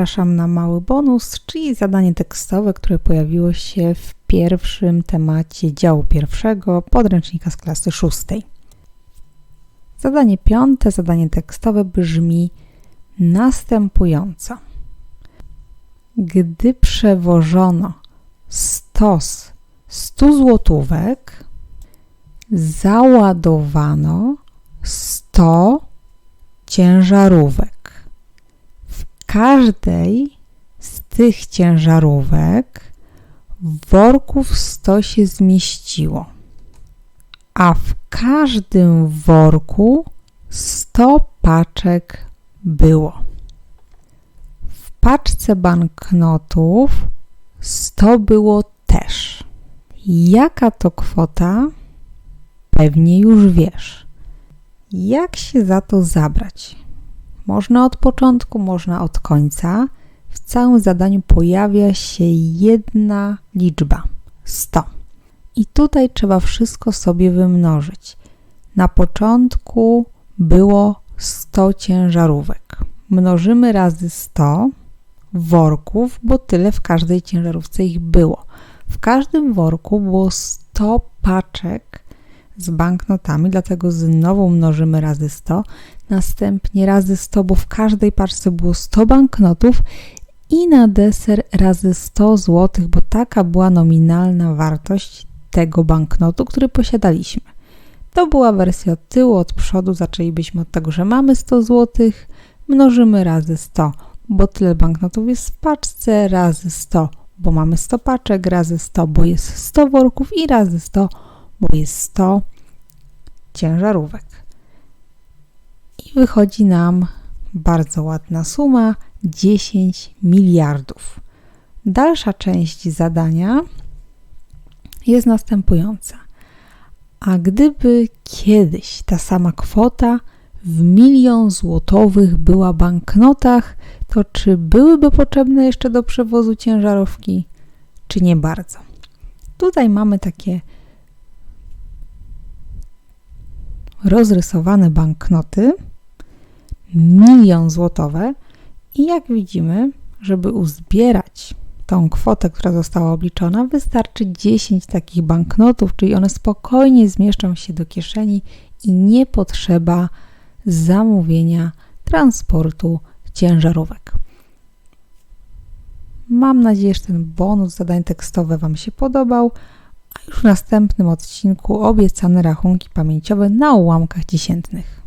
Zapraszam na mały bonus, czyli zadanie tekstowe, które pojawiło się w pierwszym temacie działu pierwszego podręcznika z klasy szóstej. Zadanie piąte, zadanie tekstowe brzmi następująco. Gdy przewożono stos 100 złotówek, załadowano 100 ciężarówek. Każdej z tych ciężarówek worków 100 się zmieściło, a w każdym worku 100 paczek było. W paczce banknotów 100 było też. Jaka to kwota? Pewnie już wiesz. Jak się za to zabrać? Można od początku, można od końca. W całym zadaniu pojawia się jedna liczba 100. I tutaj trzeba wszystko sobie wymnożyć. Na początku było 100 ciężarówek. Mnożymy razy 100 worków, bo tyle w każdej ciężarówce ich było. W każdym worku było 100 paczek z banknotami, dlatego znowu mnożymy razy 100, następnie razy 100, bo w każdej paczce było 100 banknotów i na deser razy 100 zł, bo taka była nominalna wartość tego banknotu, który posiadaliśmy. To była wersja od tyłu, od przodu zaczęlibyśmy od tego, że mamy 100 zł, mnożymy razy 100, bo tyle banknotów jest w paczce, razy 100, bo mamy 100 paczek, razy 100, bo jest 100 worków i razy 100, bo jest 100 ciężarówek. I wychodzi nam bardzo ładna suma 10 miliardów. Dalsza część zadania jest następująca. A gdyby kiedyś ta sama kwota w milion złotowych była banknotach, to czy byłyby potrzebne jeszcze do przewozu ciężarówki, czy nie bardzo? Tutaj mamy takie rozrysowane banknoty, milion złotowe i jak widzimy, żeby uzbierać tą kwotę, która została obliczona, wystarczy 10 takich banknotów, czyli one spokojnie zmieszczą się do kieszeni i nie potrzeba zamówienia transportu ciężarówek. Mam nadzieję, że ten bonus zadań tekstowe Wam się podobał, a już w następnym odcinku obiecane rachunki pamięciowe na ułamkach dziesiętnych.